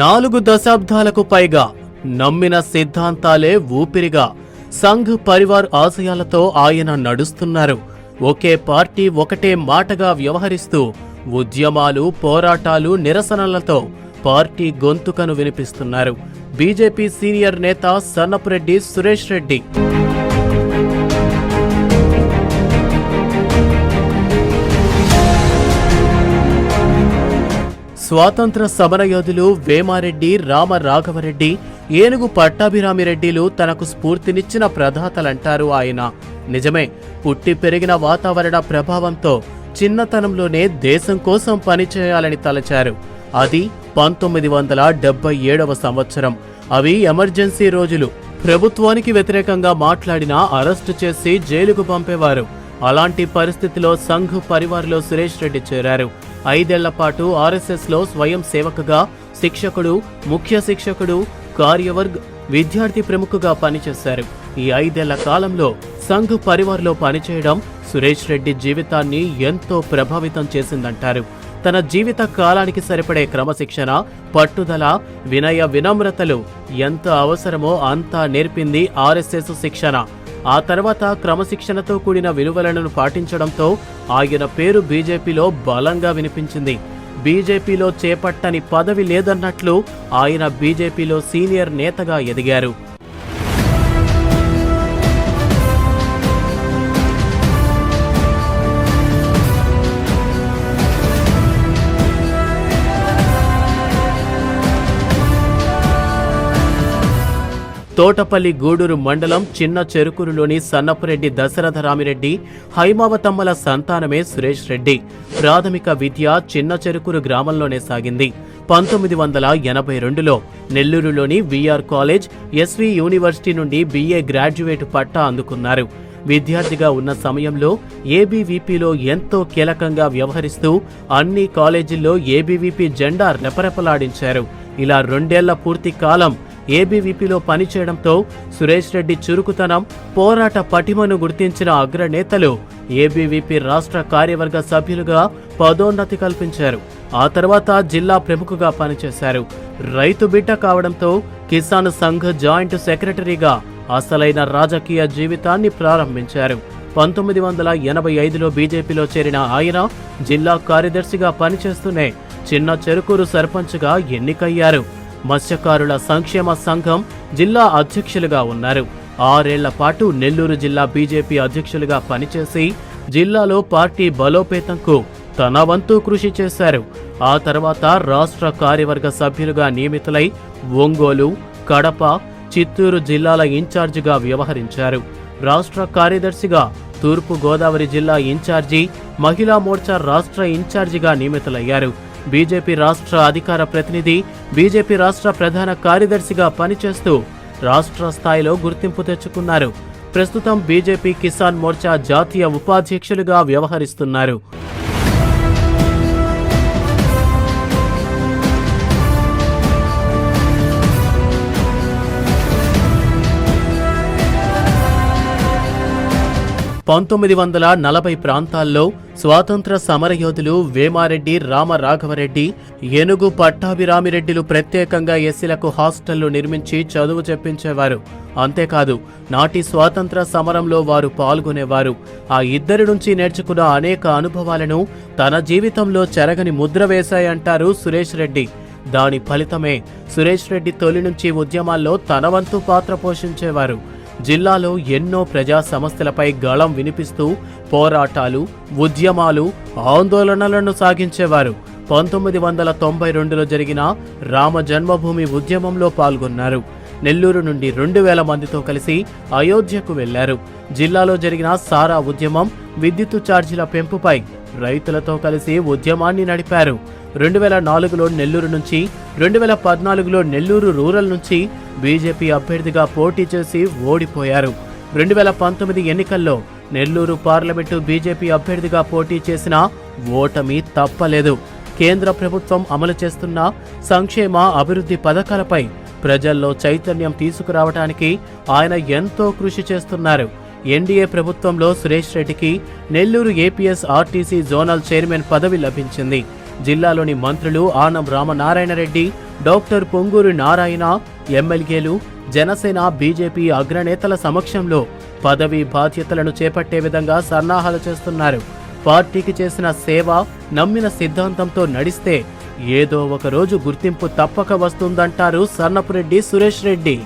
నాలుగు దశాబ్దాలకు పైగా నమ్మిన సిద్ధాంతాలే ఊపిరిగా సంఘ్ పరివార్ ఆశయాలతో ఆయన నడుస్తున్నారు. ఒకే పార్టీ ఒకటే మాటగా వ్యవహరిస్తూ ఉద్యమాలు పోరాటాలు నిరసనలతో పార్టీ గొంతుకను వినిపిస్తున్నారు. బీజేపీ సీనియర్ నేత సన్నపురెడ్డి సురేష్ రెడ్డి. స్వాతంత్ర సమరయోధులు వేమారెడ్డి రామ రాఘవరెడ్డి ఏనుగు పట్టాభిరామిరెడ్డిలు తనకు స్ఫూర్తినిచ్చిన ప్రదాతలంటారు ఆయన. నిజమే పుట్టి పెరిగిన వాతావరణ ప్రభావంతో చిన్నతనంలోనే దేశం కోసం పనిచేయాలని తలచారు. అది పంతొమ్మిది వందల డెబ్బై ఏడవ సంవత్సరం. అవి ఎమర్జెన్సీ రోజులు. ప్రభుత్వానికి వ్యతిరేకంగా మాట్లాడినా అరెస్టు చేసి జైలుకు పంపేవారు. అలాంటి పరిస్థితిలో సంఘ్ పరివార్లో సురేష్ రెడ్డి చేరారు. ఐదేళ్ళ పాటు ఆర్ఎస్ఎస్లో స్వయం సేవకుగా శిక్షకుడు ముఖ్య శిక్షకుడు కార్యవర్గ్ విద్యార్థి ప్రముఖగా పనిచేశారు. ఈ ఐదేళ్ళ కాలంలో సంఘ్ పరివార్లో పనిచేయడం సురేష్ రెడ్డి జీవితాన్ని ఎంతో ప్రభావితం చేసిందంటారు. తన జీవిత కాలానికి సరిపడే క్రమశిక్షణ పట్టుదల వినయ వినమ్రతలు ఎంత అవసరమో అంతా నేర్పింది ఆర్ఎస్ఎస్ శిక్షణ. ఆ తర్వాత క్రమశిక్షణతో కూడిన విలువలను పాటించడంతో ఆయన పేరు బీజేపీలో బలంగా వినిపించింది. బీజేపీలో చేపట్టని పదవి లేదన్నట్లు ఆయన బీజేపీలో సీనియర్ నేతగా ఎదిగారు. తోటపల్లి గూడూరు మండలం చిన్న చెరుకురులోని సన్నపురెడ్డి దశరథ రామిరెడ్డి హైమావతమ్మల సంతానమే సురేష్ రెడ్డి. ప్రాథమిక విద్య చిన్న చెరుకురు గ్రామంలోనే సాగింది. పంతొమ్మిది వందల ఎనభై రెండులో నెల్లూరులోని విఆర్ కాలేజ్ ఎస్వి యూనివర్సిటీ నుండి బిఏ గ్రాడ్యుయేట్ పట్టా అందుకున్నారు. విద్యార్థిగా ఉన్న సమయంలో ఏబీవీపీలో ఎంతో కీలకంగా వ్యవహరిస్తూ అన్ని కాలేజీల్లో ఏబీవీపీ జెండా రెపరెపలాడించారు. ఇలా రెండేళ్ళ పూర్తి కాలం ఏబీవీపీలో పనిచేయడంతో సురేష్ రెడ్డి చురుకుతనం పోరాట పటిమను గుర్తించిన అగ్రనేతలు ఏబీవీపీ రాష్ట్ర కార్యవర్గ సభ్యులుగా పదోన్నతి కల్పించారు. ఆ తర్వాత జిల్లా ప్రముఖగా పనిచేశారు. రైతు బిడ్డ కావడంతో కిసాన్ సంఘ్ జాయింట్ సెక్రటరీగా అసలైన రాజకీయ జీవితాన్ని ప్రారంభించారు. పంతొమ్మిది వందల ఎనభై ఐదులో బీజేపీలో చేరిన ఆయన జిల్లా కార్యదర్శిగా పనిచేస్తూనే చిన్న చెరుకూరు సర్పంచ్గా ఎన్నికయ్యారు. మత్స్యకారుల సంక్షేమ సంఘం జిల్లా అధ్యక్షులుగా ఉన్నారు. ఆరేళ్ళ పాటు నెల్లూరు జిల్లా బీజేపీ అధ్యక్షులుగా పనిచేసి జిల్లాలో పార్టీ బలోపేతంకు తన వంతు కృషి చేశారు. ఆ తర్వాత రాష్ట్ర కార్యవర్గ సభ్యులుగా నియమితులై ఒంగోలు కడప చిత్తూరు జిల్లాల ఇన్ఛార్జిగా వ్యవహరించారు. రాష్ట్ర కార్యదర్శిగా తూర్పు గోదావరి జిల్లా ఇన్ఛార్జి మహిళా మోర్చా రాష్ట్ర ఇన్ఛార్జిగా నియమితులయ్యారు. బీజేపీ రాష్ట్ర అధికార ప్రతినిధి బీజేపీ రాష్ట్ర ప్రధాన కార్యదర్శిగా పనిచేస్తూ రాష్ట్ర స్థాయిలో గుర్తింపు తెచ్చుకున్నారు. ప్రస్తుతం బీజేపీ కిసాన్ మోర్చా జాతీయ ఉపాధ్యక్షులుగా వ్యవహరిస్తున్నారు. పంతొమ్మిది వందల నలభై ప్రాంతాల్లో స్వాతంత్ర సమరయోధులు వేమారెడ్డి రామరాఘవరెడ్డి ఏనుగు పట్టాభిరామిరెడ్డిలు ప్రత్యేకంగా ఎస్సీలకు హాస్టళ్ళు నిర్మించి చదువు చెప్పించేవారు. అంతేకాదు నాటి స్వాతంత్ర సమరంలో వారు పాల్గొనేవారు. ఆ ఇద్దరి నుంచి నేర్చుకున్న అనేక అనుభవాలను తన జీవితంలో చెరగని ముద్ర వేశాయంటారు సురేష్ రెడ్డి. దాని ఫలితమే సురేష్ రెడ్డి తొలి నుంచి ఉద్యమాల్లో తన వంతు పాత్ర పోషించేవారు. జిల్లాలో ఎన్నో ప్రజా సమస్యలపై గళం వినిపిస్తూ పోరాటాలు ఉద్యమాలు ఆందోళనలను సాగించేవారు. పంతొమ్మిది వందల తొంభై రెండులో జరిగిన రామ జన్మభూమి ఉద్యమంలో పాల్గొన్నారు. నెల్లూరు నుండి రెండు వేల మందితో కలిసి అయోధ్యకు వెళ్ళారు. జిల్లాలో జరిగిన సారా ఉద్యమం విద్యుత్తు ఛార్జీల పెంపుపై రైతులతో కలిసి ఉద్యమాన్ని నడిపారు. రెండు వేల నాలుగులో నెల్లూరు నుంచి రెండు వేల పద్నాలుగులో నెల్లూరు రూరల్ నుంచి బీజేపీ అభ్యర్థిగా పోటీ చేసి ఓడిపోయారు. రెండు వేల పంతొమ్మిది ఎన్నికల్లో నెల్లూరు పార్లమెంటు బీజేపీ అభ్యర్థిగా పోటీ చేసిన ఓటమి తప్పలేదు. కేంద్ర ప్రభుత్వం అమలు చేస్తున్న సంక్షేమ అభివృద్ధి పథకాలపై ప్రజల్లో చైతన్యం తీసుకురావడానికి ఆయన ఎంతో కృషి చేస్తున్నారు. ఎన్డీఏ ప్రభుత్వంలో సురేష్ రెడ్డికి Nellore APS RTC zonal chairman పదవి లభించింది. జిల్లాలోని మంత్రులు ఆనం రామనారాయణ రెడ్డి డాక్టర్ పొంగూరు నారాయణ ఎమ్మెల్యేలు జనసేన బీజేపీ అగ్రనేతల సమక్షంలో పదవి బాధ్యతలను చేపట్టే విధంగా సన్నాహాలు చేస్తున్నారు. పార్టీకి చేసిన సేవ నమ్మిన సిద్ధాంతంతో నడిస్తే ఏదో ఒకరోజు గుర్తింపు తప్పక వస్తుందంటారు సన్నపురెడ్డి సురేష్ రెడ్డి.